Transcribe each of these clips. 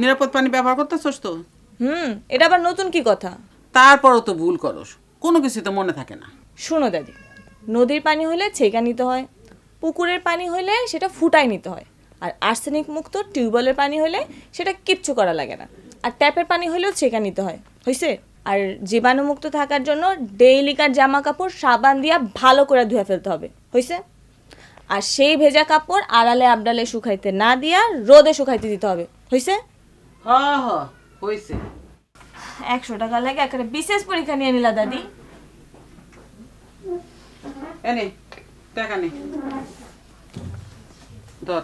নিরাপদ পানি ব্যবহার করতেছস তো? হুম এটা আবার নতুন কি কথা? তারপরও তো ভুল করস কোনো কিছু তো মনে থাকে না। শোনো দাদি নদীর পানি হলে ছেঁকা নিতে হয় পুকুরের পানি হলে সেটা ফুটাই নিতে হয় আর আর্সেনিক মুক্ত টিউবওয়েলের পানি হলে সেটা কিচ্ছু করা লাগে না আর ট্যাপের পানি হলেও ছেঁকা নিতে হয় হয়েছে আর জীবাণুমুক্ত থাকার জন্য ডেইলিকার জামা কাপড় সাবান দিয়া ভালো করে ধুয়ে ফেলতে হবে হয়েছে আর সেই ভেজা কাপড় আড়ালে আবডালে শুকাইতে না দিয়া রোদে শুকাইতে দিতে হবে হয়েছে হ হ হয়েছে একশো টাকা লাগে একটা বিশেষ পরীক্ষা নিয়ে নিলা দাদি। এনে টাকা নে। ধর।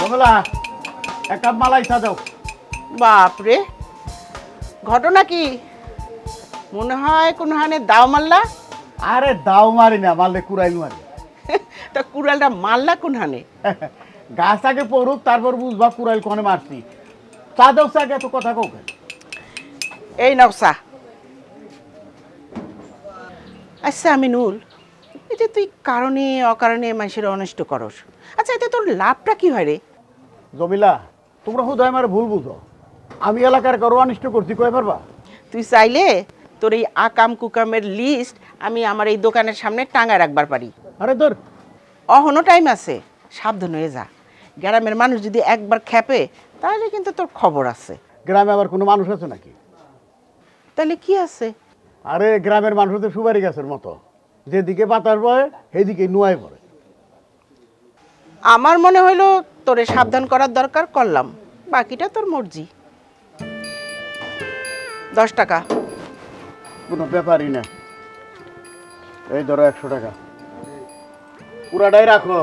রমেলা এক কাপ মালাই চা দাও। বাপরে ঘটনা কি? মনে হয় কোনো হানে দাও মারলা আরে দাও মারি না মারলে কুড়াইল মারি। তা কুড়ালটা মারলা কোন হানে গাছ আগে পড়ুক তারপর বুঝবা কুড়াইল কোনে মারছি। চা দাও চা এত কথা কৌকে এই নকশা আচ্ছা আমিনুল এই যে তুই কারণে অকারণে মানুষের অনিষ্ট করস আচ্ছা এতে তোর লাভটা কি হয় রে? জমিলা তোমরা হুদয় মারে ভুল বুঝো। আমি এলাকার কারও অনিষ্ট করছি কয়ে পারবা তুই চাইলে তোর এই আকাম কুকামের লিস্ট আমি আমার এই দোকানের সামনে টাঙায় রাখবার পারি। আরে ধর। অহনো টাইম আছে সাবধান হয়ে যা। গ্রামের মানুষ যদি একবার খেপে তাহলে কিন্তু তোর খবর আছে। গ্রামে আবার কোনো মানুষ আছে নাকি? তাহলে কি আছে? আরে গ্রামের মানুষ তো সুপারি গাছের মতো। যেদিকে বাতাস বয় সেদিকে নুয়াই পড়ে। আমার মনে হইল তোরে সাবধান করার দরকার করলাম বাকিটা তোর মর্জি। দশ টাকা। কোনো ব্যাপারই না। এই ধরো একশো টাকা। পুরাটাই রাখো।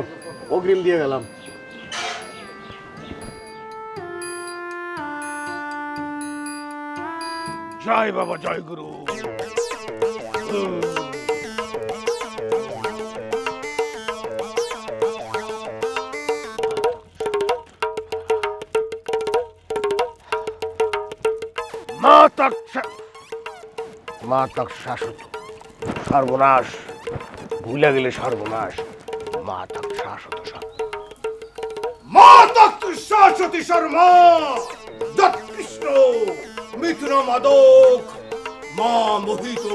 অগ্রিম দিয়ে গেলাম। জয় বাবা জয় গুরু। মা তক মা তক শাশ্বত সর্বনাশ। ভুলে গেলে সর্বনাশ। মা তক শাশ্বত মা তক শাশ্বতী শর্মা। দৎকৃষ্ণ মিথুন মাদক মা মোহিত!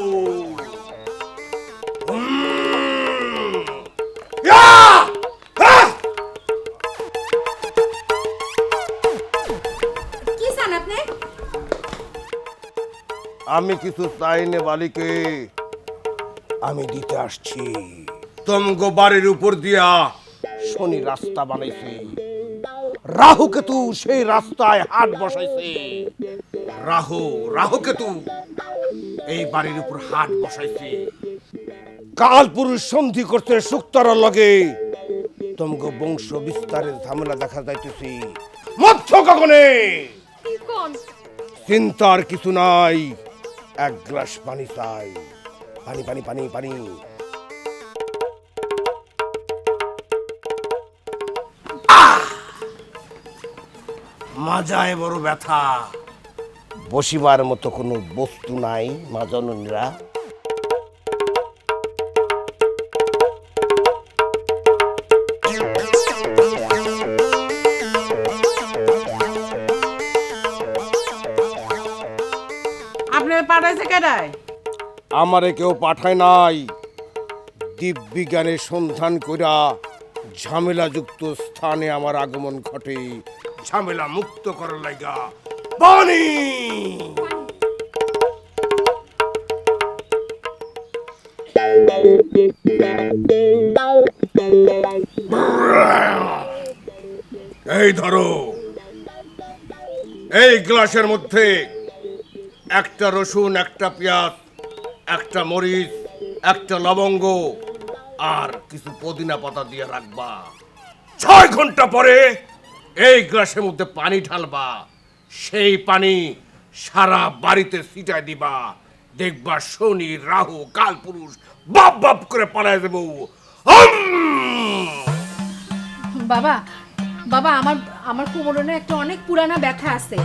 হ্যাঁ! কি চান আপনি? আমি কিছু চাই নে বালিকে। আমি দিতে আসছি। তমগো বাড়ির উপর দিয়া শনি রাস্তা বানাইছে। রাহু কেতু সেই রাস্তায় হাট বসাইছে। রাহু রাহু কেতু এই বাড়ির উপর হাট বসাইছে। কাল পুরুষ সন্ধি করতে সুক্তার লগে তমগো বংশ বিস্তারের ঝামেলা দেখা যাইতেছি। মধ্য গগনে! চিন্তার কিছু নাই এক গ্লাস পানি চাই। পানি পানি পানি পানি। মাজায় বড় ব্যথা। বসিবার মতো কোনো বস্তু নাই মা জননীরা আপনার পাঠাইছে কেডায়? আমারে কেউ পাঠায় নাই। দিব্যিজ্ঞানের সন্ধান কইরা ঝামেলাযুক্ত স্থানে আমার আগমন ঘটে। ঝামেলা মুক্ত করার লাগা পানি এই ধরো, এই গ্লাসের মধ্যে একটা রসুন, একটা পেঁয়াজ একটা মরিচ, একটা লবঙ্গ, আর কিছু পুদিনা পাতা দিয়ে রাখবা। ছয় ঘণ্টা পরে এই গ্লাসের মধ্যে পানি ঢালবা। সেই পানি সারা বাড়িতে ছিটায় দিবা। দেখবা শনি, রাহু কালপুরুষ বাপ বাপ করে পালায় দেবো! বাবা বাবা, আমার আমার কোমরে না একটা অনেক পুরানা ব্যথা আছে।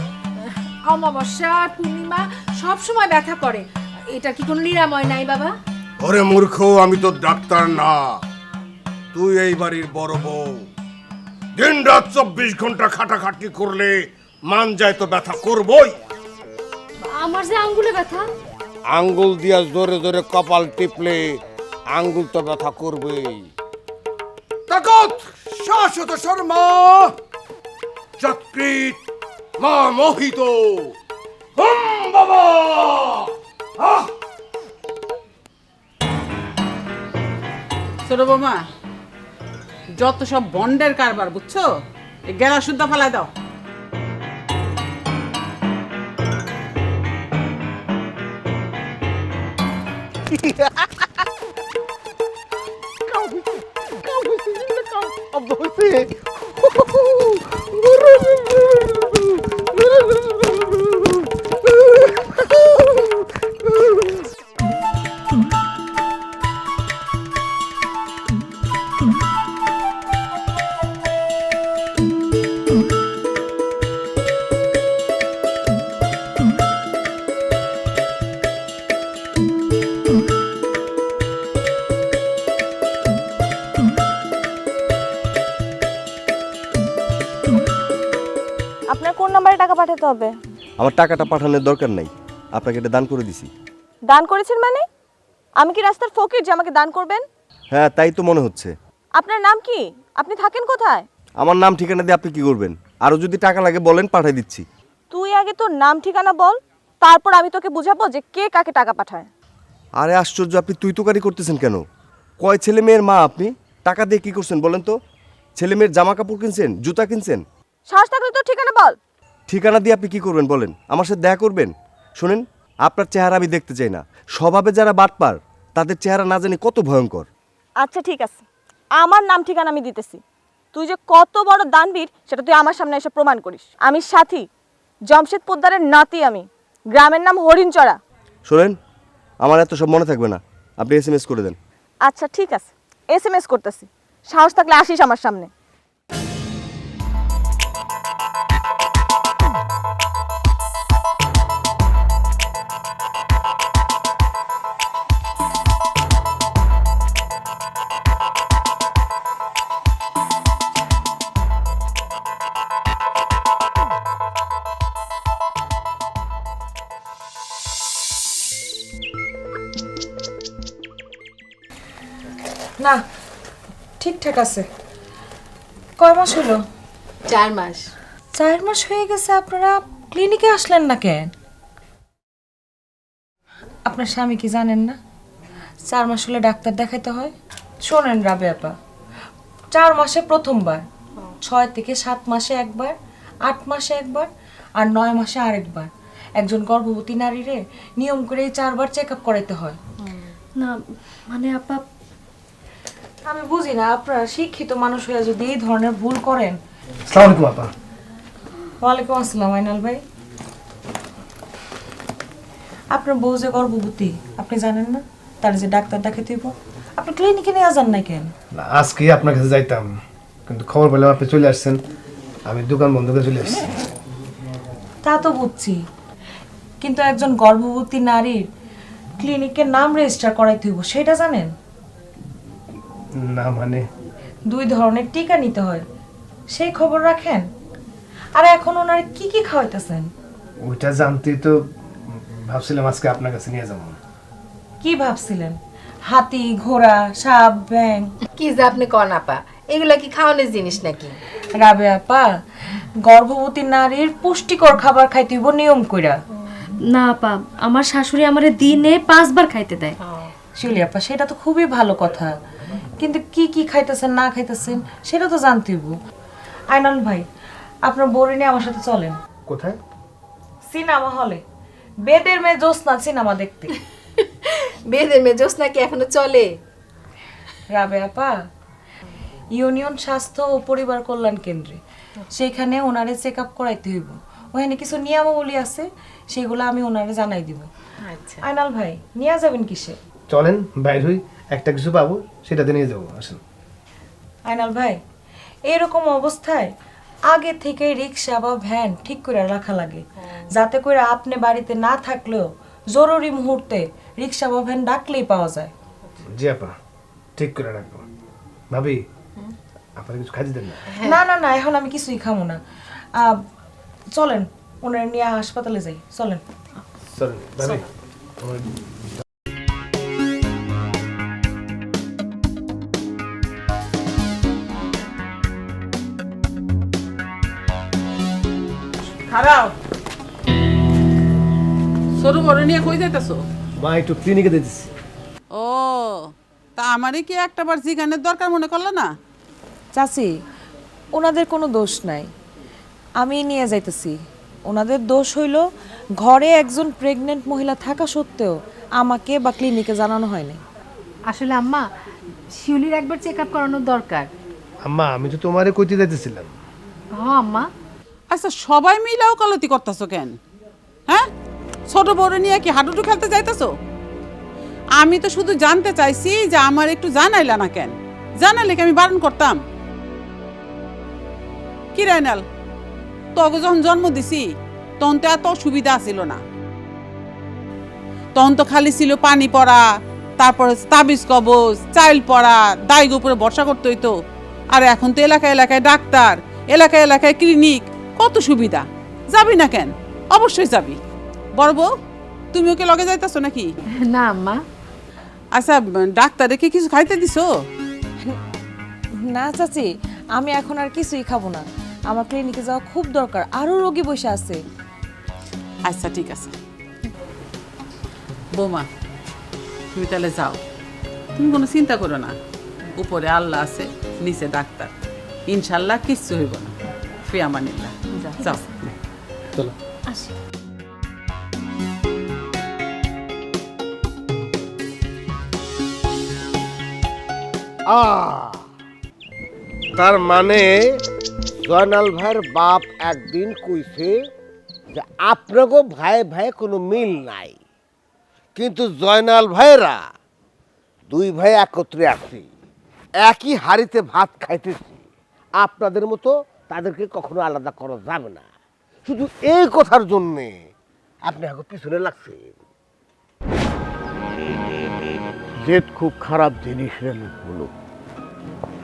অমাবস্যা, পূর্ণিমা সব সময় ব্যথা করে। এটা কি কোনো নিরাময় নাই বাবা? ওরে মূর্খ আমি তো ডাক্তার না। তুই এই বাড়ির বড় বউ। দিন রাত চব্বিশ ঘণ্টা খাটাখাটি করলে মান যায় তো ব্যথা করবই। আমার যে আঙ্গুলে ব্যথা? আঙ্গুল দিয়া জোরে জোরে কপাল টিপলে আঙ্গুল তো ব্যথা করবেই। তাকত শাশ্বত শর্মা। যকৃত মা মোহিত। হুম বাবা! ছোট বৌমা যত সব বন্ডের কারবার বুঝছ? গেলা শুদ্ধ ফেলাই দাও। টাকাটা পাঠানোর দরকার নাই। আপনাকে এটা দান করে দিছি। দান করেছেন মানে? আমি কি রাস্তার ফকির যে আমাকে দান করবেন? হ্যাঁ তাই তো মনে হচ্ছে। আপনার নাম কি? আপনি থাকেন কোথায়? আমার নাম ঠিকানা দিয়ে আপনি কি করবেন? আরও যদি টাকা লাগে বলেন পাঠিয়ে দিচ্ছি। তুই আগে তোর নাম ঠিকানা বল তারপর আমি তোকে বুঝাবো যে কে কাকে টাকা পাঠায়। আরে আশ্চর্য আপনি তুই তোকারি করতেছেন কেন? কয় ছেলে মেয়ের মা আপনি? টাকা দিয়ে কি করছেন বলেন তো? ছেলে মেয়ের জামা কাপড় কিনছেন? জুতা কিনছেন? সাহস থাকলে তোর ঠিকানা বল। ঠিকানা দিয়ে আপনি কি করবেন বলেন? আমার সাথে দেখা করবেন? শুনেন আপনার চেহারা আমি দেখতে চাই না। স্বভাবে যারা বাটপার তাদের চেহারা না জানি কত ভয়ঙ্কর। আচ্ছা ঠিক আছে। আমার নাম ঠিকানা আমি দিতেছি। তুই যে কত বড় দানবীর সেটা তুই আমার সামনে এসে প্রমাণ করিস। আমি সাথী জমশেদ পোদ্দারের নাতি আমি। গ্রামের নাম হরিণচড়া। শোনেন আমার এত সব মনে থাকবে না। আপনি এস করে দেন। আচ্ছা ঠিক আছে। এস এম এস করতেছি। সাহস থাকলে আসিস আমার সামনে। ঠিকঠাক আছে। কয় মাস হলো? চার মাস। চার মাস হয়ে গেছে আপনারা ক্লিনিকে আসলেন না কেন? আপনার স্বামী কি জানেন না? চার মাস হলে ডাক্তার দেখাইতে হয়। শোনেন রাবে আপা চার মাসে প্রথমবার ছয় থেকে সাত মাসে একবার আট মাসে একবার আর নয় মাসে আরেকবার। একজন গর্ভবতী নারীরে নিয়ম করে এই চারবার চেক আপ করাইতে হয়। না মানে আপা আমি বুঝি না আপনারা শিক্ষিত মানুষ হয়ে যদি এই ধরনের ভুল করেন। আসসালামু আলাইকুম আপা। ওয়ালাইকুম আসসালাম আইনাল ভাই। আপনার বউ যে গর্ভবতী আপনি জানেন না? তার যে ডাক্তার দেখাতে হইব। আপনি ক্লিনিকে নিয়ে যান না কেন? না আজকে আপনার কাছে যাইতাম কিন্তু খবর পেলাম আপনি চলে আসছেন। আমি দোকান বন্ধ করে চলে আসছি। তা তো বুঝছি। কিন্তু একজন গর্ভবতী নারীর ক্লিনিকের নাম রেজিস্টার করাইতে হইব সেটা জানেন? না মানে? দুই ধরনের টিকা নিতে হয়। সেই খবর রাখেন? আর এখন ওনার কি কি খাওয়াইতেছেন? ওইটা জানতেই তো ভাবছিলাম আজকে আপনার কাছে নিয়ে যাব। কি ভাবছিলেন? হাতি ঘোড়া সাপ ব্যাং কি যে আপনি কন আপা এগুলা কি খাওয়ানোর জিনিস নাকি? রাবে আপা গর্ভবতী নারীর পুষ্টিকর খাবার খাইতে হইব নিয়ম কইরা। না আপা আমার শাশুড়ি আমারে দিনে পাঁচবার খাইতে দেয়। শিউলি আপা সেটা তো খুবই ভালো কথা। কিন্তু কি কি খাইতেছেন না খাইতেছেন সেটা তো জানতে হইব। আইনাল ভাই আপনার নিয়ে আমার সাথে চলেন। কোথায়? সিনেমা হলে। বেদের মেয়ে জ্যোৎস্না সিনেমা দেখতে। বেদের মেজোস নাকি এখনও চলে? রাবে আপা ইউনিয়ন স্বাস্থ্য ও পরিবার কল্যাণ কেন্দ্রে। সেখানে ওনারে চেক আপ করাইতে হইব। ওখানে কিছু নিয়মাবলী আছে সেগুলো আমি ওনারে জানাই দিব। আচ্ছা। আইনাল ভাই নিয়ে যাবেন কিসে? চলেন বাইর হই একটা কিছু পাবো সেটাতে নিয়ে যাব আসেন। আইনাল ভাই এরকম অবস্থায় আগে থেকে রিক্সা বা ভ্যান ঠিক করে রাখা লাগে। যাতে করে আপনি বাড়িতে না থাকলেও জরুরি মুহূর্তে রিক্সা বা ভ্যান ডাকলেই পাওয়া যায়। জি আপা ঠিক করে রাখব। ভাবি আপনার কিছু খাইতে দেন না? না না না এখন আমি কিছুই খাব না। চলেন ওনার নিয়ে হাসপাতালে যাই চলেন। চলেন ভাবি। খারাপ সরু বড় নিয়ে কই যাইতেছো? মা একটু ক্লিনিকে দিতেছি ও তা আমারই কি একটা বার জিগানের দরকার মনে করল না? চাচি ওনাদের কোনো দোষ নাই। আমি নিয়ে যাইতেছি। ওনাদের দোষ হইল ঘরে একজন প্রেগনেন্ট মহিলা থাকা সত্ত্বেও আমাকে বা ক্লিনিকে জানানো হয়নি। আসলে আম্মা শিউলির একবার চেক আপ করানোর দরকার। আম্মা আমি তো তোমারে কইতে যাইতেছিলাম। হ্যাঁ আম্মা। আচ্ছা সবাই মিলে ওকালতি করতেছো কেন? হ্যাঁ? ছোট বড় নিয়ে কি হাডুডু খেলতে যাইতেছো? আমি তো শুধু জানতে চাইছি যে আমার একটু জানাইলা না কেন? জানাইলে কি আমি বারণ করতাম? কি রাইনাল তোকে যখন জন্ম দিছি, তখন তো এত সুবিধা ছিল না। তখন তো খালি ছিল পানি পড়া, তারপরে তাবিজ কবজ, চাইল পড়া দায়গ উপরে ভরসা করতে হইতো। আর এখন তো এলাকায় এলাকায় ডাক্তার, এলাকায় এলাকায় ক্লিনিক কত সুবিধা। যাবি না কেন? অবশ্যই যাবি। বড় বউ তুমি ওকে লগে যাইতেছো নাকি? না আম্মা। আচ্ছা ডাক্তারে কি কিছু খাইতে দিছো? না চাচি আমি এখন আর কিছুই খাব না। আমার ক্লিনিকে যাওয়া খুব দরকার আরও রোগী বসে আছে। আচ্ছা ঠিক আছে। বৌমা তুমি তাহলে যাও। তুমি কোনো চিন্তা করো না। উপরে আল্লাহ আছে নিচে ডাক্তার। ইনশাল্লাহ কিচ্ছু হইব না। ফিয়ামানিল্লাহ যাও। চলো। আ তার মানে জয়নাল ভাইয়ের বাপ একদিন কইছে যে আপনাকে ভাই ভাই কোনো মিল নাই। কিন্তু জয়নাল ভাইরা দুই ভাই একত্রে আছি একই হাড়িতে ভাত খাইতেছি। আপনাদের মতো তাদেরকে কখনো আলাদা করা যাবে না। শুধু এই কথার জন্যে আপনি এখন পিছনে লাগছেন। জেদ খুব খারাপ জিনিস রে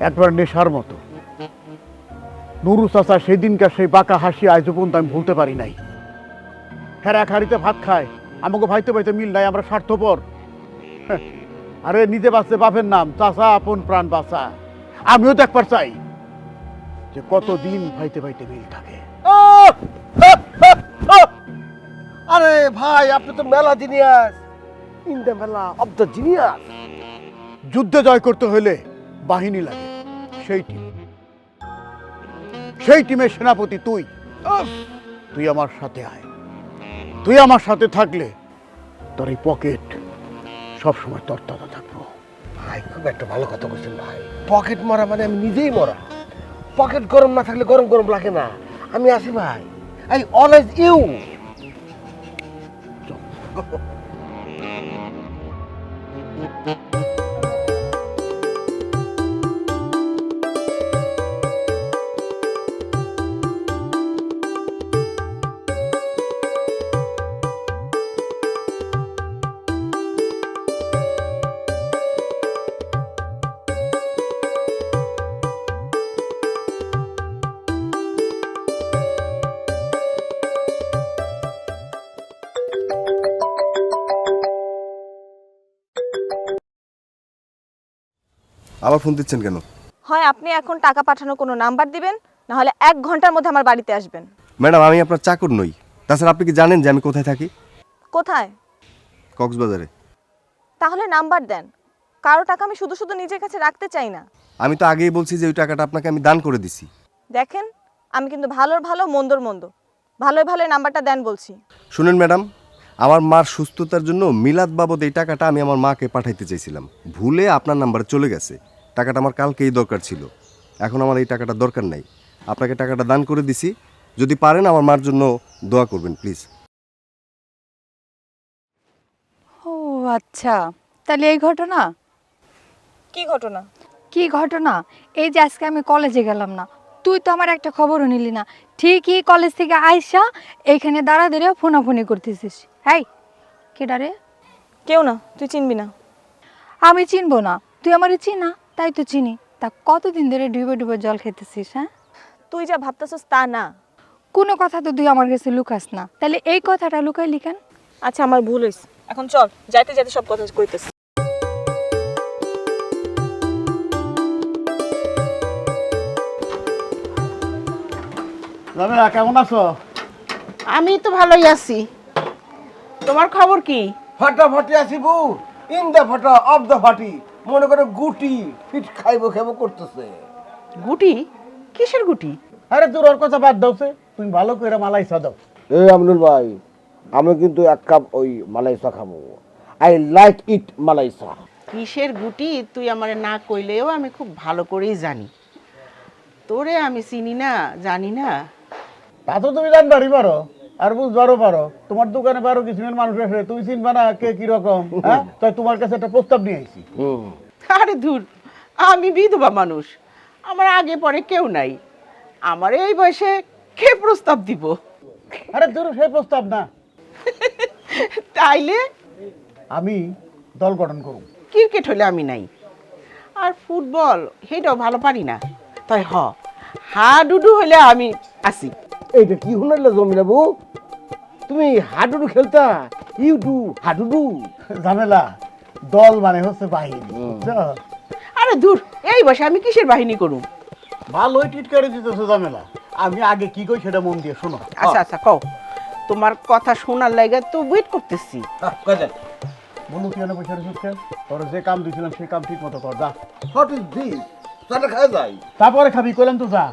একবার নেশার মতো। নুরু চাচা সেদিনকার সেই বাঁকা হাসি আজ পর্যন্ত আমি ভুলতে পারি নাই। হ্যাঁ এক হাড়িতে ভাত খায়। আমাকে ভাইতে ভাইতে মিল নাই আমরা স্বার্থপর। হ্যাঁ, আরে নিজে বাঁচতে বাপের নাম চাচা আপন প্রাণ বাঁচা। আমিও তো একবার চাই। যে কতদিন ভাইতে ভাইতে মিল থাকে! আরে ভাই আপনি তো মেলা জিনিয়াস। ইন দ্য মেলা অব দ্য জিনিয়াস। যুদ্ধে জয় করতে হলে বাহিনী লাগে সেই টিম। সেই টিমের সেনাপতি তুই। তুই আমার সাথে আয়। তুই আমার সাথে থাকলে তোর এই পকেট সবসময় তরতাজা থাকব। ভাই খুব একটা ভালো কথা বলছেন ভাই। পকেট মরা মানে আমি নিজেই মরা। পকেট গরম না থাকলে গরম গরম লাগে না। আমি আসি ভাই। আই অলওয়েজ ইউ আবার ফোন দিচ্ছেন কেন? হয় আপনি এখন টাকা পাঠানোর কোনো নাম্বার দিবেন না হলে এক ঘণ্টার মধ্যে আমার বাড়িতে আসবেন। ম্যাডাম আমি আপনার চাকর নই। তাছাড়া আপনি কি জানেন যে আমি কোথায় থাকি? কোথায়? কক্সবাজারে। তাহলে নাম্বার দেন। কারও টাকা আমি শুধু শুধু নিজের কাছে রাখতে চাই না। আমি তো আগেই বলছি যে ওই টাকাটা আপনাকে আমি দান করে দিছি। দেখেন আমি কিন্তু ভালোর ভালো মন্দর মন্দ ভালোই ভালোই নাম্বারটা দেন বলছি। শুনেন ম্যাডাম আমার মার সুস্থতার জন্য মিলাদ বাবদ এই টাকাটা আমি আমার মাকে পাঠাইতে চাইছিলাম। ভুলে আপনার নাম্বারে চলে গেছে। টাকাটা আমার কালকেই দরকার ছিল। এখন আমার এই টাকাটা দরকার নাই। আপনাকে টাকাটা দান করে দিছি। যদি পারেন আমার মার জন্য দোয়া করবেন প্লিজ। ও আচ্ছা। তাহলে এই ঘটনা? কি ঘটনা? কি ঘটনা? এই যে আজকে আমি কলেজে গেলাম না। তুই তো আমার একটা খবরও নিলি না। ঠিকই কলেজ থেকে আইসা এখানে দাঁড়া দাঁড়িয়ে ফোনাফোনি করতেছিস। হ্যাঁ কেডা রে? কেউ না তুই চিনবি না। আমি চিনবো না তুই আমারে চিনা তাই তো চিনি। তা কতদিন ধরে ডুবে ডুবে জল খেতেছিস হ্যাঁ? তুই যা ভাবতেছিস তা না। কোনো কথা তো তুই আমার কাছে লুকাস না। তাহলে এই কথাটা লুকাই কেন? আচ্ছা আমার ভুল হয়েছে এখন চল যাইতে যাইতে সব কথা কইতেছি। কেমন আছো? আমি তো ভালোই আছি। তোমার খবর কি? ফাটাফাটি আছি বউ ইন দ্য ফাটা অফ দ্য ফাটি। মনে করে গুটি ফিট খাইবো খাইবো করতেছে। গুটি? কিসের গুটি? আরে তোর ওর কথা বাদ দাও সে। তুমি ভালো করে মালাই দাও। এই আমনুল ভাই আমি কিন্তু এক কাপ ওই মালাইসা খাব। আই লাইক ইট মালাইসা কিসের গুটি? তুই আমারে না কইলেও আমি খুব ভালো করেই জানি। তোরে আমি চিনি না জানি না। তা তো তুমি জানবারই পারো। আর বুঝবারও পারো। তোমার দোকানে পারো কিছুদিন মানুষ আসে তুমি চিনবা না কে কীরকম হ্যাঁ? তাই তোমার কাছে একটা প্রস্তাব নিয়ে আইছি। আরে দূর আমি বিধবা মানুষ আমার আগে পরে কেউ নাই। আমার এই বয়সে কে প্রস্তাব দিব? আরে তোর সে প্রস্তাব না। তাইলে? আমি দল গঠন করুম। ক্রিকেট হলে আমি নাই। আর ফুটবল সেটাও ভালো পারি না। তাই হ হাডুডু হলে আমি আসি এইটা কি হুনাইলে জমিনা বউ তুমি হাডুডু খেলতা ইউডু হাডুডু। ঝামেলা দল মানে হচ্ছে বাহিনী বুঝছ? আরে দূর এই বয়সে আমি কিসের বাহিনী করুম ভালোই টিট করে দিতেছো ঝামেলা আমি আগে কি কই সেটা মন দিয়ে শোনো। আচ্ছা আচ্ছা কও। তোমার কথা শোনার লাগে তো ওয়েট করতেছি। বলু কি এনে পয়সা রেখেছ তোর যে কাম দিয়েছিলাম সেই কাম ঠিক মতো কর যা। হোয়াট ইজ দিস চাটা খায় যাই। তারপরে খাবি কইলাম তো যা।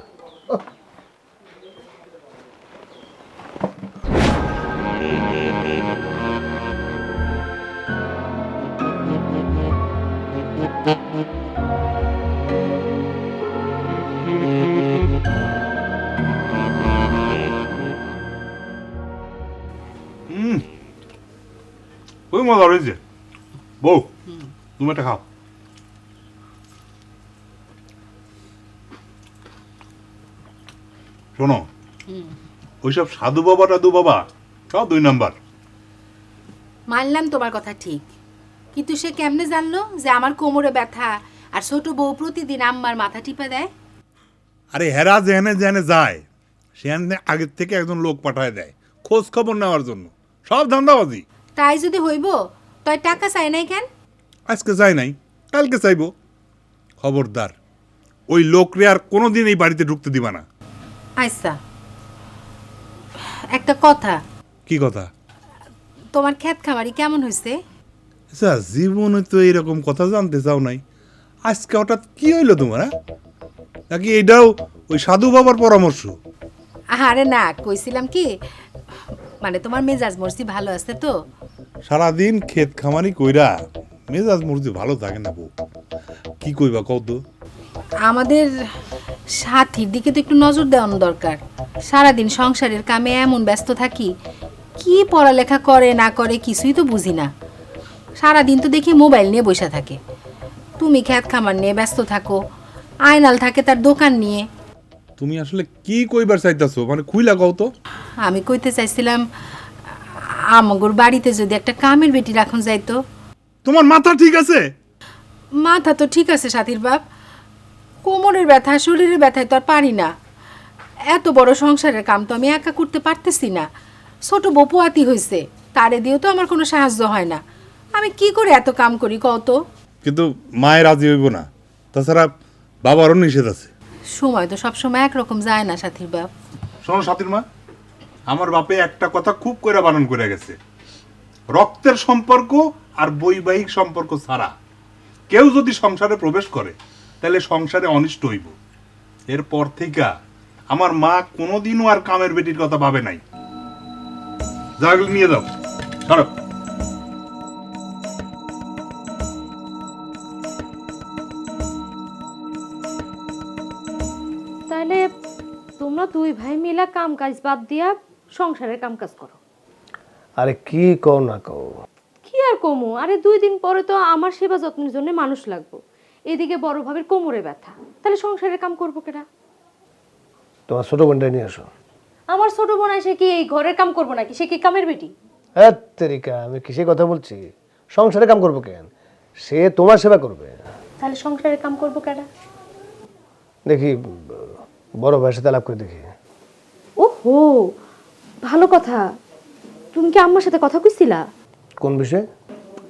তুমি খাও শোনো ওইসব সাধু বাবা টাধু বাবা সব দুই নাম্বার মানলাম তোমার কথা ঠিক কিন্তু সে কেমনে জানলো যে আমার কোমরে ব্যথা আর ছোট বউ প্রতিদিন আম্মার মাথা টিপে দেয় আরে হেরা যেখানে যেখানে যায় সেখানে আগের থেকে একজন লোক পাঠায় দেয় খোঁজ খবর নেওয়ার জন্য সব ধান্দাবাজি তাই যদি হইব তয় টাকা চাই নাই কেন আজকে চাই নাই কালকে চাইব খবরদার ওই লোকরে আর কোনোদিন এই বাড়িতে ঢুকতে দিবা না। আচ্ছা একটা কথা। কি কথা? তোমার ক্ষেত খামারি কেমন হয়েছে আচ্ছা জীবনে তো এরকম কথা জানতে চাও নাই। আজকে হঠাৎ কি হইল তোমার হ্যাঁ? নাকি এটাও ওই সাধু বাবার পরামর্শ? আরে না কইছিলাম কি মানে তোমার মেজাজ মর্জি ভালো আছে তো। সারাদিন ক্ষেত খামারি কইরা মেজাজ মুরজি ভালো থাকে না বউ। কি কইবা কত আমাদের সাথীর দিকে তো একটু নজর দেওয়ানো দরকার। সারাদিন সংসারের কামে এমন ব্যস্ত থাকি কি পড়ালেখা করে না করে কিছুই তো বুঝি না। সারাদিন তো দেখি মোবাইল নিয়ে বসে থাকে। তুমি খ্যাত খামার নিয়ে ব্যস্ত থাকো আয়নাল থাকে তার দোকান নিয়ে। তুমি আসলে কি কইবার চাইতাছো? মানে খুইলা কও তো। আমি কইতে চাইছিলাম আমগর বাড়িতে যদি একটা কামের বেটি রাখুন যাইতো। তোমার মাথা ঠিক আছে? মাথা তো ঠিক আছে সাথীর বাপ। কোমরের ব্যথা শরীরের ব্যথায় তো আর পারি না। এত বড় সংসারের কাম তো আমি একা করতে পারতেছি না। ছোট বপুয়াতি হয়েছে তারে দিয়েও তো আমার কোনো সাহায্য হয় না। আমি কি করে এত কাম করি কত কিন্তু মায়ের রাজি হইব না। তাছাড়া বাবারও নিষেধ আছে। সময় তো সব সবসময় একরকম যায় না সাথীর বাপ। শোনো সাথীর মা আমার বাপে একটা কথা খুব করে বারণ করে গেছে। রক্তের সম্পর্ক আর বৈবাহিক সম্পর্ক ছাড়া। কেউ যদি সংসারে প্রবেশ করে তাহলে সংসারে অনিষ্ট হইব। এরপর থেকে আমার মা কোনোদিনও আর কামের বেটির কথা ভাবে নাই। জাগলে নিয়ে যাও। সরো। তাহলে তোমরা দুই ভাই মিলা কাম কাজ বাদ দিয়া সংসারের কাম কাজ করো। আরে কি কও না কও? কি আর কমু? আরে দুই দিন পরে তো আমার সেবা যত্নের জন্য মানুষ লাগবো। এদিকে বড় ভাবের কোমরে ব্যথা। তাহলে সংসারের কাম করব কেনা তোমার ছোট বোনটা নিয়ে আসো। আমার ছোট বোন সে কি এই ঘরের কাম করব নাকি? সে কি কামের বেটি? হ্যাঁ তেরিকা আমি কিসে কথা বলছি? সংসারে কাম করব কেন? সে তোমার সেবা করবে। তাহলে সংসারের কাম করব কেডা? দেখি বড় ভাইয়ের সাথে আলাপ করে দেখি। ওহো ভালো কথা। তুমি কি আম্মার সাথে কথা কইছিলা? কোন বিষয়ে?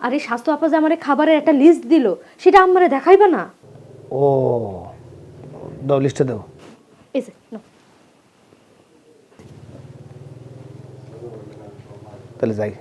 আরে স্বাস্থ্য আপা যে আমারে খাবারের একটা লিস্ট দিল সেটা আমারে দেখাইবা না? ও দাও লিস্টটা দাও। এই যে নাও। তাহলে যাই।